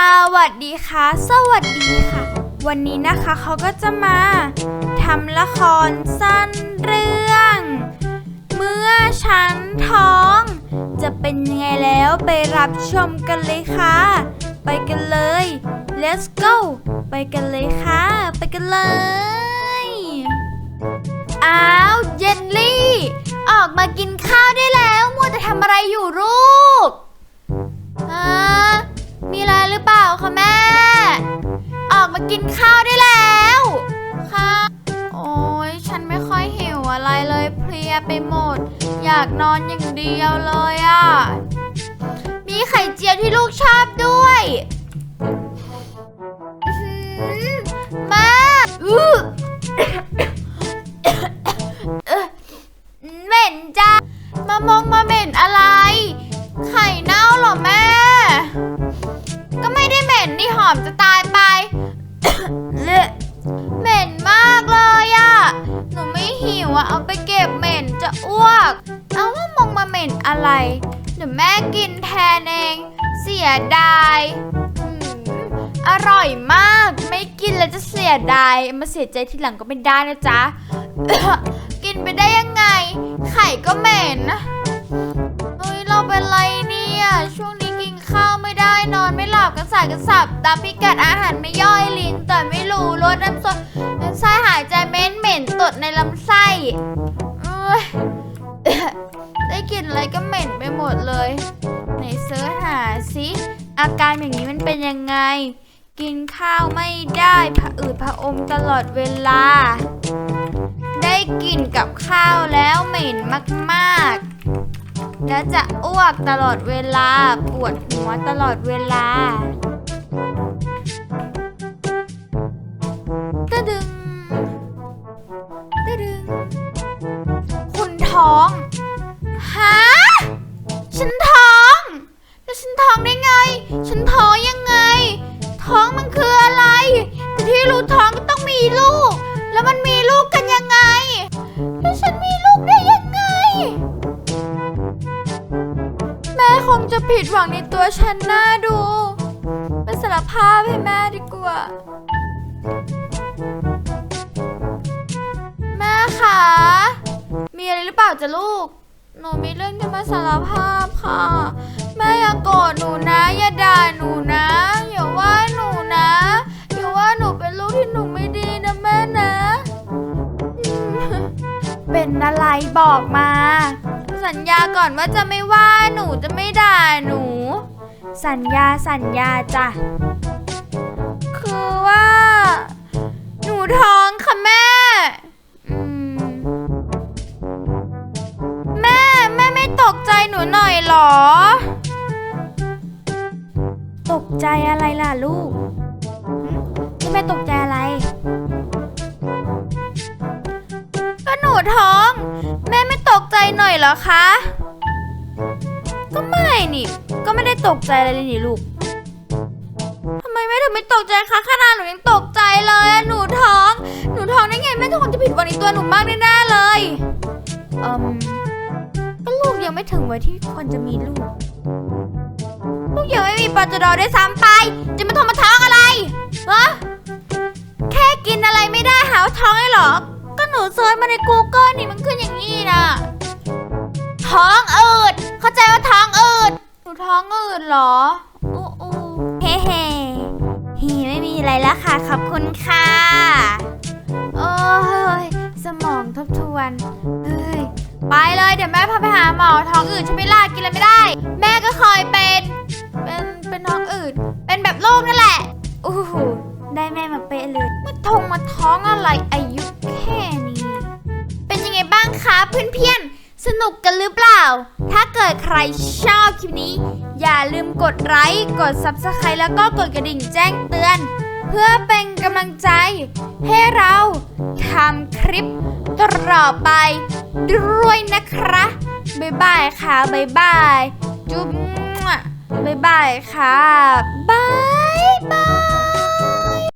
สวัสดีค่ะ สวัสดีค่ะ วันนี้นะคะเขาก็จะมาทำละครสั้นเรื่อง เมื่อฉันท้อง จะเป็นยังไงแล้วไปรับชมกันเลยค่ะ ไปกันเลย let's go ไปกันเลยค่ะ ไปกันเลย อ้าว เยนลี่ ออกมากินข้าวได้แล้ว มัวจะทำอะไรอยู่ลู ค่ะแม่ ออกมากินข้าวได้แล้ว ค่ะ โอ้ยฉันไม่ค่อยหิวอะไรเลยเพลียไปหมด อยากนอนอย่างเดียวเลยอะ่ะ มีไข่เจียวที่ลูกชอบด้วยมาอื้อเออเหม็นจ้ามามองมาเหม็นอะไร อมจะตายไปเละเหม็นมากเลยอะหนูไม่หิวอะเอาไปเก็บเหม็นจะอ้วก เอาว่ามองมาเหม็นอะไร เดี๋ยวแม่กินแทนเอง เสียดายอืมอร่อยมาก ไม่กินแล้วจะเสียดายมาเสียใจทีหลังก็ไม่ได้นะจ๊ะ กินไปได้ยังไง ไข่ก็เหม็น เฮ้ย เราเป็นไรเนี่ย ช่วงายกระสับตามพิกัดอาหารไม่ย่อยลิ้นแต่ไม่รู้รสน้ำส้มน้ำไส้หายใจเหม็นเหม็นตดในลำไส้เอ้ยได้กลิ่นอะไรก็เหม็นไปหมดเลยไหนเสิร์ชหาสิอาการอย่างนี้มันเป็นยังไง กินข้าวไม่ได้ผะอืดผะอมตลอดเวลา ได้กินกับข้าวแล้วเหม็นมากๆ และจะอ้วกตลอดเวลา ปวดหัวตลอดเวลา ตะดึงตะดึง คุณท้อง ฮะ ฉันท้อง แล้วฉันท้องได้ไง ฉันท้องยังไง ท้องมันคืออะไร แต่ที่รู้ท้องก็ต้องมีลูก แล้วมันมีลูกกันยังไง แล้วฉันมีลูกได้ยังไง แม่คงจะผิดหวังในตัวฉันน่าดู สารภาพให้แม่ดีกว่า แม่คะมีอะไรหรือเปล่าจ๊ะลูก หนูมีเรื่องจะมาสารภาพค่ะ แม่อย่าโกรธหนูนะ อย่าด่าหนูนะ อย่าว่าหนูนะอย่าว่าหนูเป็นลูกที่หนูไม่ดีนะแม่นะ เป็นอะไรบอกมา สัญญาก่อนว่าจะไม่ว่าหนูจะไม่ด่าหนู สัญญาสัญญาจ้ะ คือว่า หนูท้องค่ะแม่อืมแม่แม่ไม่ตกใจหนูหน่อยเหรอ ตกใจอะไรล่ะลูกที่แม่ตกใจอะไร ก็หนูท้อง แม่ไม่ตกใจหน่อยเหรอคะ นี่ ก็ไม่ได้ตกใจอะไรเลยนี่ลูกทำไมแม่ถึงไม่ตกใจคะขนาดหนูยังตกใจเลยอะหนูท้อง หนูท้องได้ไงแม่ทุกคนจะผิดหวังในตัวหนูมากแน่ๆเลยอืมก็ลูกยังไม่ถึงวัยที่ควรจะมีลูก ลูกยังไม่มีปัจจุบันด้วยซ้ำไป จะมาท้องมาท้องอะไรฮะแค่กินอะไรไม่ได้หาว่าท้องไอ้หรอ ก็หนูเซิร์ชมาใน Google นี่มันขึ้นอย่างนี้นะ ท้องอืดเหรออู้อู้เฮ้เฮ้ฮ้ไม่มีอะไรแล้วค่ะ ขอบคุณค่ะ โอ้ยสมองทบทวนเฮ้ยไปเลยเดี๋ยวแม่พาไปหาหมอท้องอืดใช่ไหมล่ะกินอะไรไม่ได้ แม่ก็เคยเป็นเป็นเป็นท้องอืดเป็นแบบลูกนั่นแหละอู้หูได้แม่มาเป๊ะเลยมาทงมาท้องอะไรอายุแค่นี้ เป็นยังไงบ้างคะเพื่อนๆสนุกกันหรือเปล่า ถ้าเกิดใครชอบคลิปนี้ อย่าลืมกดไลค์ กด Subscribe แล้วก็กดกระดิ่งแจ้งเตือน เพื่อเป็นกำลังใจ ให้เราทำคลิปต่อไปด้วยนะคะบ๊ายบายค่ะบ๊ายบายจุ๊บบ๊ายบายค่ะบ๊ายบาย